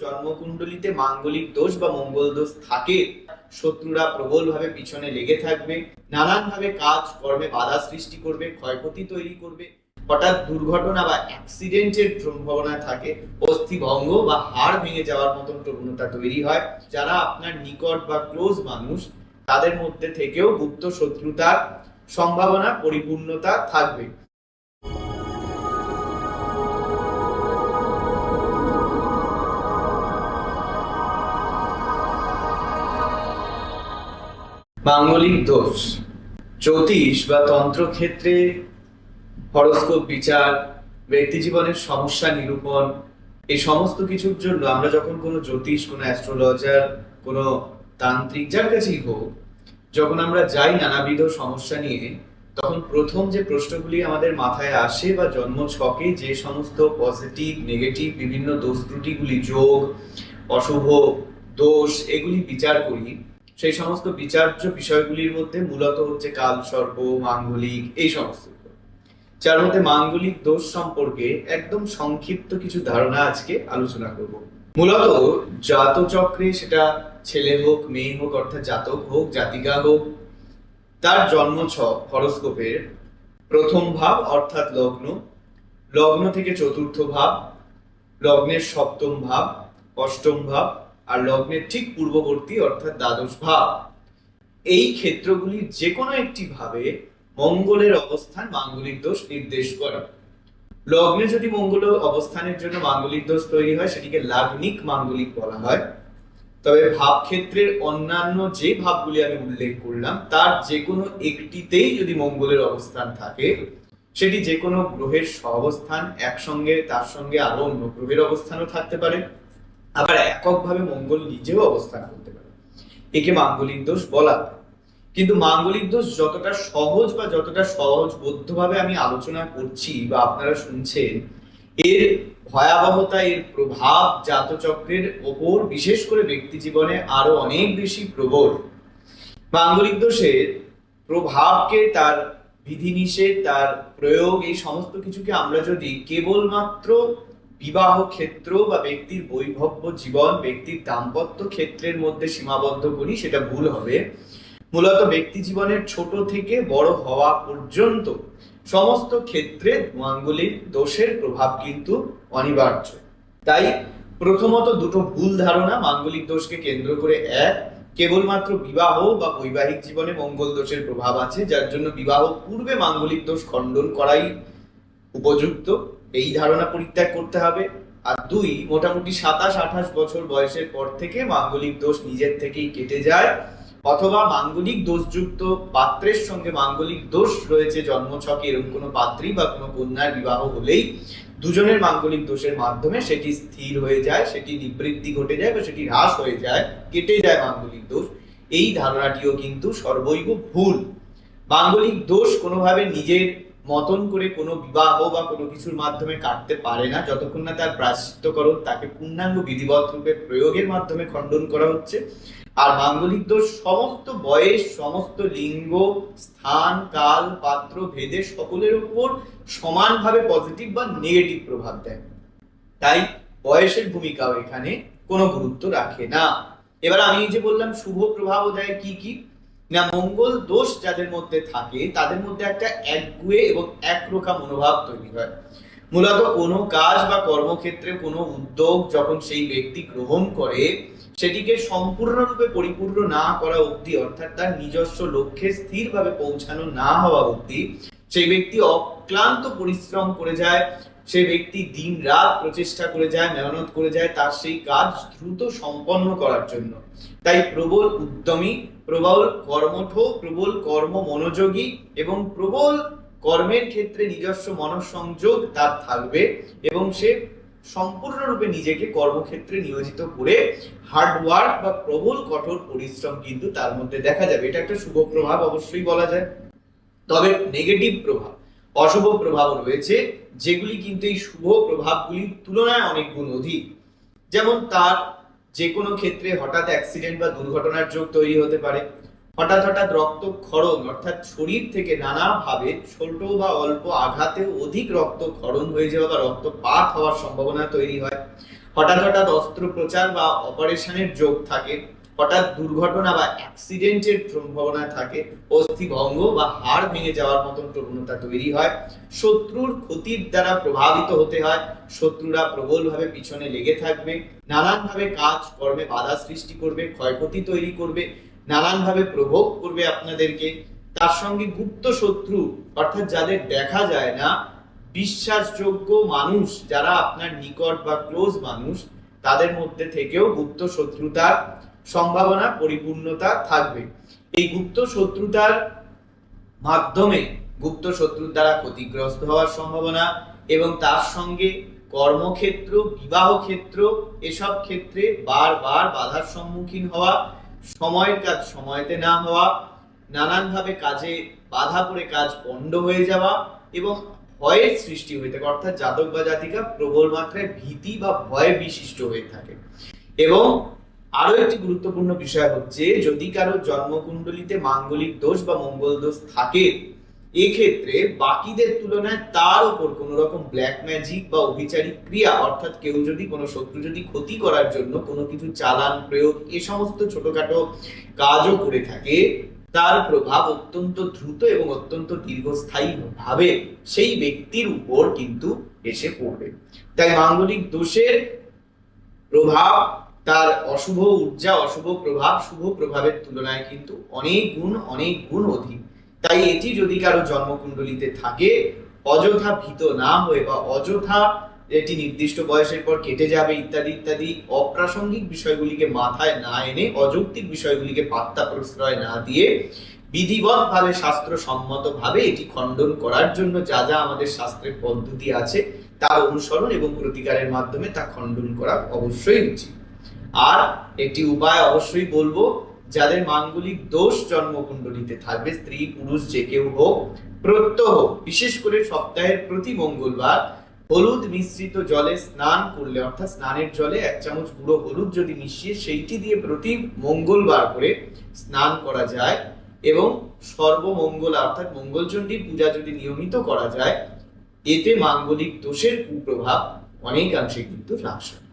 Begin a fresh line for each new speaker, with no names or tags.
জন্মকুণ্ডলিতে মাঙ্গলিক দোষ বা মঙ্গল দোষ থাকে, শত্রুরা প্রবলভাবে পিছনে লেগে থাকবে, নানানভাবে কাজ কর্মে বাধা সৃষ্টি করবে, ক্ষয়ক্ষতি তৈরি করবে। হঠাৎ দুর্ঘটনা বা অ্যাক্সিডেন্টের সম্ভাবনা থাকে অস্থি ভঙ্গ বা হাড় ভেঙে যাওয়ার মতন প্রবণতা তৈরি হয়। যারা আপনার নিকট বা ক্লোজ মানুষ, তাদের মধ্যে থেকেও গুপ্ত শত্রুতার সম্ভাবনা, পরিপূর্ণতা থাকবে। মাঙ্গলিক দোষ। জ্যোতিষ বা তন্ত্র ক্ষেত্রে হরস্কোপ, বিচার ব্যক্তি জীবনের সমস্যা নিরূপণ, এই সমস্ত কিছুর জন্য আমরা যখন কোনো জ্যোতিষ, কোনো অ্যাস্ট্রোলজার, কোনো তান্ত্রিক, যার কাছেই হোক, যখন আমরা যাই নানাবিধ সমস্যা নিয়ে, তখন প্রথম যে প্রশ্নগুলি আমাদের মাথায় আসে বা জন্ম ছকে, যে সমস্ত পজিটিভ, নেগেটিভ, বিভিন্ন দোষ ত্রুটিগুলি, যোগ, অশুভ দোষ, এগুলি বিচার করি সেই সমস্ত বিচার্য বিষয়গুলির মধ্যে মূলত হচ্ছে কাল সর্প মাঙ্গলিক, এই সমস্ত। যার মধ্যে মাঙ্গলিক দোষ সম্পর্কে একদম সংক্ষিপ্ত কিছু ধারণা আজকে আলোচনা করব। মূলত জাতচক্রে সেটা ছেলে হোক, মেয়ে হোক, অর্থাৎ জাতক হোক, জাতিকা হোক, তার জন্ম ছক হরস্কোপের প্রথম ভাব অর্থাৎ লগ্ন। লগ্ন থেকে চতুর্থ ভাব, লগ্নের সপ্তম ভাব, অষ্টম ভাব আর লগ্নের ঠিক পূর্ববর্তী অর্থাৎ দ্বাদশ ভাব। এই ক্ষেত্রগুলির যে কোনো একটি ভাবে মঙ্গলের অবস্থান মাঙ্গলিক দোষ নির্দেশ করে। লগ্নে যদি মঙ্গল অবস্থানের জন্য মাঙ্গলিক দোষ তৈরি হয়, সেটিকে লাগ্নিক মাঙ্গলিক বলা হয়। তবে ভাব ক্ষেত্রের অন্যান্য যে ভাবগুলি আমি উল্লেখ করলাম, তার যে কোনো একটিতেই যদি মঙ্গলের অবস্থান থাকে, সেটি যে কোনো গ্রহের সহাবস্থান, একসঙ্গে, তার সঙ্গে আরও অন্য গ্রহের অবস্থানও থাকতে পারে। আবার এককভাবে মঙ্গল নিজেও অবস্থান করতে পারে। একে মাঙ্গলিক দোষ বলা কিন্তু মাঙ্গলিক দোষ যতটা সহজ বা যতটা সহজ বদ্ধভাবে আমি আলোচনা করছি বা আপনারা শুনছেন, এর ভয়াবহতা, এর প্রভাব জাতচক্রের ওপর বিশেষ করে ব্যক্তি জীবনে আরও অনেক বেশি প্রবল। মাঙ্গলিক দোষের প্রভাবকে, তার বিধিনিষেধ, তার প্রয়োগ, এই সমস্ত কিছুকে আমরা যদি কেবলমাত্র বিবাহ ক্ষেত্র বা ব্যক্তির বৈভব্য জীবন, ব্যক্তির দাম্পত্য ক্ষেত্রের মধ্যে সীমাবদ্ধ করি, সেটা ভুল হবে। মূলত ব্যক্তি জীবনের ছোট থেকে বড় হওয়া পর্যন্ত সমস্ত ক্ষেত্রে মাঙ্গলিক দোষের প্রভাব কিন্তু অনিবার্য। তাই প্রথমত দুটো ভুল ধারণা, মাঙ্গলিক দোষকে কেন্দ্র করে এক, কেবলমাত্র বিবাহ বা বৈবাহিক জীবনে মঙ্গল দোষের প্রভাব আছে, যার জন্য বিবাহ পূর্বে মাঙ্গলিক দোষ খণ্ডন করাই উপযুক্ত। এই ধারণা পরিত্যাগ করতে হবে। আর দুই, মোটামুটি সাতাশ, আঠাশ বছর বয়সের পর থেকে মাঙ্গলিক দোষ নিজের থেকেই কেটে যায়। অথবা মাঙ্গলিক দোষযুক্ত পাত্রের সঙ্গে মাঙ্গলিক দোষ রয়েছে জন্মছকে, এরকম কোনো পাত্রী বা কোনো কন্যার বিবাহ হলেই দুজনের মাঙ্গলিক দোষের মাধ্যমে সেটি স্থির হয়ে যায়, সেটি নিবৃত্তি ঘটে যায় বা সেটি হ্রাস হয়ে যায়, কেটে যায় মাঙ্গলিক দোষ। এই ধারণাটিও কিন্তু সর্বৈব ভুল। মাঙ্গলিক দোষ কোনোভাবে নিজের মতন করে কোনো বিবাহ বা কোনো কিছুর মাধ্যমে কাটতে পারে না। যতক্ষণ না তার প্রাশ্চিত্যকরণ তাকে পূর্ণাঙ্গ বিধিবৎ রূপে প্রয়োগের মাধ্যমে খণ্ডন করা হচ্ছে। আর মাঙ্গলিক দোষ সমস্ত বয়স, সমস্ত লিঙ্গ, স্থান, কাল, পাত্র, ভেদে সকলের উপর সমানভাবে পজিটিভ বা নেগেটিভ প্রভাব দেয়। তাই বয়সের ভূমিকাও এখানে কোনো গুরুত্ব রাখে না। এবার আমি যে বললাম, শুভ প্রভাব দেয় কি কি? না, মঙ্গল দোষ যাদের মধ্যে থাকে, তাদের মধ্যে একটা একগুয়ে এবং একরোখা মনোভাব তৈরি হয়। মূলত কোনো কাজ বা কর্মক্ষেত্রে কোনো উদ্যোগ যখন সেই ব্যক্তি গ্রহণ করে, সেটিকে সম্পূর্ণরূপে পরিপূর্ণ না করা অবধি, অর্থাৎ তার নিজস্ব লক্ষ্যে স্থিরভাবে পৌঁছানো না হওয়া অবধি, সেই ব্যক্তি অক্লান্ত পরিশ্রম করে যায় সে ব্যক্তি দিন রাত প্রচেষ্টা করে যায়, মেহনত করে যায়, তার সেই কাজ দ্রুত সম্পন্ন করার জন্য। তাই প্রবল উদ্যমী প্রবল কর্মঠ প্রবল কর্ম মনোযোগী এবং প্রবল কর্মের ক্ষেত্রে নিজস্ব মনঃসংযোগ তার থাকবে এবং সে সম্পূর্ণরূপে নিজেকে কর্মক্ষেত্রে নিয়োজিত করে হার্ডওয়ার্ক বা প্রবল কঠোর পরিশ্রম কিন্তু তার মধ্যে দেখা যাবে। এটা একটা শুভ প্রভাব অবশ্যই বলা যায়। তবে নেগেটিভ প্রভাব, অশুভ প্রভাব রয়েছে, যেগুলি কিন্তু এই শুভ প্রভাবগুলির তুলনায় অনেক গুণ অধিক। যেমন তার যে কোনো ক্ষেত্রে হঠাৎ অ্যাক্সিডেন্ট বা দুর্ঘটনার যোগ তৈরি হতে পারে। হঠাৎ হঠাৎ রক্ত ক্ষরণ, অর্থাৎ শরীর থেকে নানাভাবে ছোট বা অল্প আঘাতে অধিক রক্ত ক্ষরণ হয়ে যাওয়া বা রক্তপাত হওয়ার সম্ভাবনা তৈরি হয়। হঠাৎ হঠাৎ অস্ত্রোপচার বা অপারেশনের যোগ থাকে। হঠাৎ দুর্ঘটনা বা অ্যাক্সিডেন্টের সম্ভাবনা থাকে অস্থি ভঙ্গ বা হাড় ভেঙে যাওয়ার মতন প্রবণতা তৈরি হয়। শত্রুর ক্ষতির দ্বারা প্রভাবিত হতে হয়। শত্রুরা প্রবলভাবে পিছনে লেগে থাকবে। নানানভাবে কাজ কর্মে বাধা সৃষ্টি করবে, ক্ষয়ক্ষতি তৈরি করবে, নানানভাবে প্রভোগ করবে আপনাদেরকে। তার সঙ্গে গুপ্ত শত্রু, অর্থাৎ যাদের দেখা যায় না, বিশ্বাসযোগ্য মানুষ, যারা আপনার নিকট বা ক্লোজ মানুষ, তাদের মধ্যে থেকেও গুপ্ত শত্রুতার সম্ভাবনা, পরিপূর্ণতা থাকবে। এই গুপ্ত শত্রুতার মাধ্যমে গুপ্ত শত্রুর দ্বারা ক্ষতিগ্রস্ত হওয়ার সম্ভাবনা এবং তার সঙ্গে কর্মক্ষেত্র, বিবাহ ক্ষেত্র, এসব ক্ষেত্রে বারবার বাধার সম্মুখীন হওয়া, সময়ের কাজ সময়তে না হওয়া, নানানভাবে কাজে বাধা পড়ে কাজ পণ্ড হয়ে যাওয়া এবং ভয়ের সৃষ্টি হয়ে থাকে, অর্থাৎ জাতক বা জাতিকা প্রবল মাত্রায় ভীতি বা ভয় বিশিষ্ট হয়ে থাকে। এবং আরও একটি গুরুত্বপূর্ণ বিষয় হচ্ছে, যদি কারও জন্মকুণ্ডলিতে মাঙ্গলিক দোষ বা মঙ্গল দোষ থাকে, এক্ষেত্রে বাকিদের তুলনায় তার উপর কোন রকম ব্ল্যাক ম্যাজিক বা অভিচারিক ক্রিয়া, অর্থাৎ কেউ যদি কোনো শত্রু যদি ক্ষতি করার জন্য কোনো কিছু চালান, প্রয়োগ, এ সমস্ত ছোটখাটো কাজও করে থাকে, তার প্রভাব অত্যন্ত দ্রুত এবং অত্যন্ত দীর্ঘস্থায়ী ভাবে সেই ব্যক্তির উপর কিন্তু এসে পড়বে। তাই মাঙ্গলিক দোষের প্রভাব তার অশুভ ঊর্জা অশুভ প্রভাব, শুভ প্রভাবের তুলনায় কিন্তু অনেক গুণ অনেক গুণ অধিক। তাই এটি যদি কারও জন্মকুণ্ডলিতে থাকে, অযথা ভীত না হয়ে বা অযথা এটি নির্দিষ্ট বয়সের পর কেটে যাবে ইত্যাদি ইত্যাদি, অপ্রাসঙ্গিক বিষয়গুলিকে মাথায় না এনে, অযৌক্তিক বিষয়গুলিকে পাত্তা প্রশ্রয় না দিয়ে বিধিবৎ ভাবে শাস্ত্র সম্মত ভাবে এটি খণ্ডন করার জন্য যা যা আমাদের শাস্ত্রের পদ্ধতি আছে, তার অনুসরণ এবং প্রতিকারের মাধ্যমে তা খণ্ডন করা অবশ্যই উচিত। আর একটি উপায় অবশ্যই বলব, যাদের মাঙ্গলিক দোষ জন্মকুণ্ডলিতে থাকবে, স্ত্রী, পুরুষ, যে কেউ হোক, প্রত্যহ, বিশেষ করে সপ্তাহের প্রতি মঙ্গলবার, হলুদ মিশ্রিত জলে স্নান করলে, অর্থাৎ স্নানের জলে এক চামচ গুঁড়ো হলুদ যদি মিশিয়ে সেইটি দিয়ে প্রতি মঙ্গলবার করে স্নান করা যায় এবং সর্বমঙ্গল, অর্থাৎ মঙ্গলচণ্ডীর পূজা যদি নিয়মিত করা যায়, এতে মাঙ্গলিক দোষের কুপ্রভাব অনেকাংশে কিন্তু হ্রাস হয়।